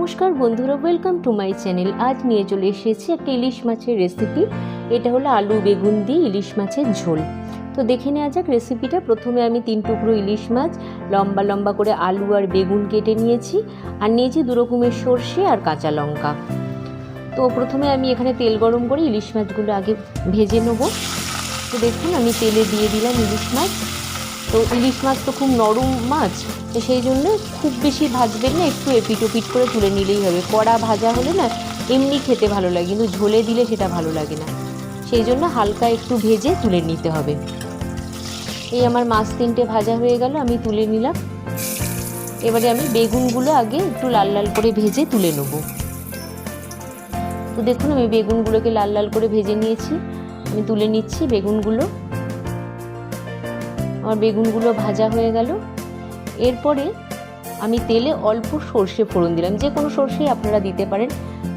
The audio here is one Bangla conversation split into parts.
নমস্কার বন্ধুরা ওয়েলকাম টু মাই চ্যানেল আজ নিয়ে চলে এসেছি একটা ইলিশ মাছের রেসিপি এটা হলো আলু, বেগুন দিয়ে ইলিশ মাছের ঝোল। তো দেখে নেওয়া যাক রেসিপিটা প্রথমে আমি তিন টুকরো ইলিশ মাছ, লম্বা লম্বা করে আলু আর বেগুন কেটে নিয়েছি। আর নিয়েছি দু রকমের সর্ষে আর কাঁচা লঙ্কা। তো প্রথমে আমি এখানে তেল গরম করে ইলিশ মাছগুলো আগে ভেজে নেব। তো দেখুন, আমি তেলে দিয়ে দিলাম ইলিশ মাছ। তো ইলিশ মাছ তো খুব নরম মাছ, তো সেই জন্য খুব বেশি ভাজবেন না, একটু এপিট ওপিট করে তুলে নিলেই হবে। কড়া ভাজা হলে না, এমনি খেতে ভালো লাগে, কিন্তু ঝোলে দিলে সেটা ভালো লাগে না। সেই জন্য হালকা একটু ভেজে তুলে নিতে হবে। এই আমার মাছ তিনটে ভাজা হয়ে গেল, আমি তুলে নিলাম। এবারে আমি বেগুনগুলো আগে একটু লাল লাল করে ভেজে তুলে নেব। তো দেখুন, আমি বেগুনগুলোকে লাল লাল করে ভেজে নিয়েছি। আমি তুলে নিচ্ছি বেগুনগুলো। আমার বেগুনগুলো ভাজা হয়ে গেল। এরপরে আমি তেলে অল্প সর্ষে ফোড়ন দিলাম। যে কোনো সর্ষেই আপনারা দিতে পারেন,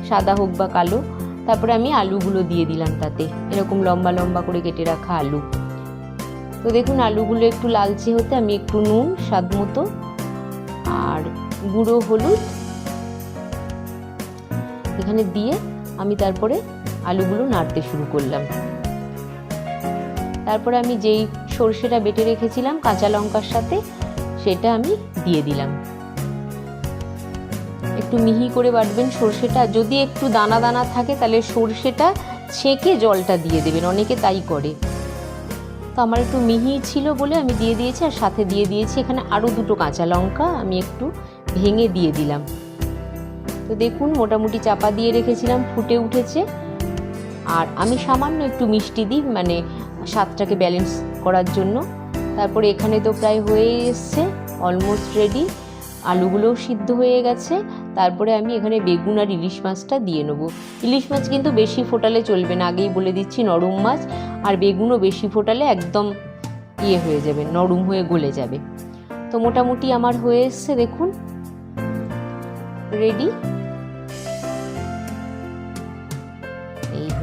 সাদা হোক বা কালো। তারপরে আমি আলুগুলো দিয়ে দিলাম তাতে। এরকম লম্বা লম্বা করে কেটে রাখা আলু। তো দেখুন, আলুগুলো একটু লালচে হতে আমি একটু নুন, স্বাদ মতো। আর গুঁড়ো হলুদ। এখানে দিয়ে আমি তারপরে আলুগুলো নাড়তে শুরু করলাম। তারপরে আমি যেই সর্ষেটা বেটে রেখেছিলাম, কাঁচা লঙ্কার সাথে, সেটা আমি দিয়ে দিলাম। একটু মিহি করে বাটবেন সর্ষেটা। যদি একটু দানা দানা থাকে, তাহলে সর্ষেটা ছেঁকে জলটা দিয়ে দেবেন, অনেকে তাই করে। তো আমার একটু মিহি ছিল বলে আমি দিয়ে দিয়েছি, আর সাথে দিয়ে দিয়েছি এখানে আরও দুটো কাঁচা লঙ্কা, আমি একটু ভেঙে দিয়ে দিলাম। তো দেখুন, মোটামুটি চাপা দিয়ে রেখেছিলাম, ফুটে উঠেছে। আর আমি সামান্য একটু মিষ্টি দিই মানে স্বাদটাকে ব্যালেন্স করার জন্য। তারপরে এখানে তো প্রায় হয়ে এসছে অলমোস্ট রেডি আলুগুলোও সিদ্ধ হয়ে গেছে। তারপরে আমি এখানে বেগুন আর ইলিশ মাছটা দিয়ে নেব। ইলিশ মাছ কিন্তু বেশি ফোটালে চলবে না, আগেই বলে দিচ্ছি নরম মাছ। আর বেগুনও বেশি ফোটালে একদম ইয়ে হয়ে যাবে, নরম হয়ে গলে যাবে। তো মোটামুটি আমার হয়ে এসছে, দেখুন। রেডি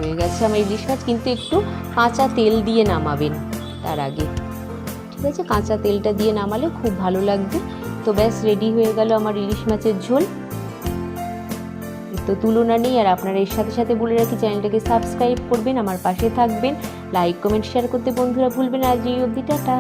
হয়ে গেছে। আমার ইলিশ মাছ কিন্তু একটু কাঁচা তেল দিয়ে নামাবেন তার আগে। ঠিক আছে? কাঁচা তেলটা দিয়ে নামালে খুব ভালো লাগবে। তো ব্যাস, রেডি হয়ে গেল আমার ইলিশ মাছের ঝোল। তো তুলনা নেই, আর আপনারা এর সাথে সাথে বলে রাখি, চ্যানেলটাকে সাবস্ক্রাইব করবেন, আমার পাশে থাকবেন। লাইক, কমেন্ট, শেয়ার করতে বন্ধুরা ভুলবেন আজ এই অবধি, টাটা।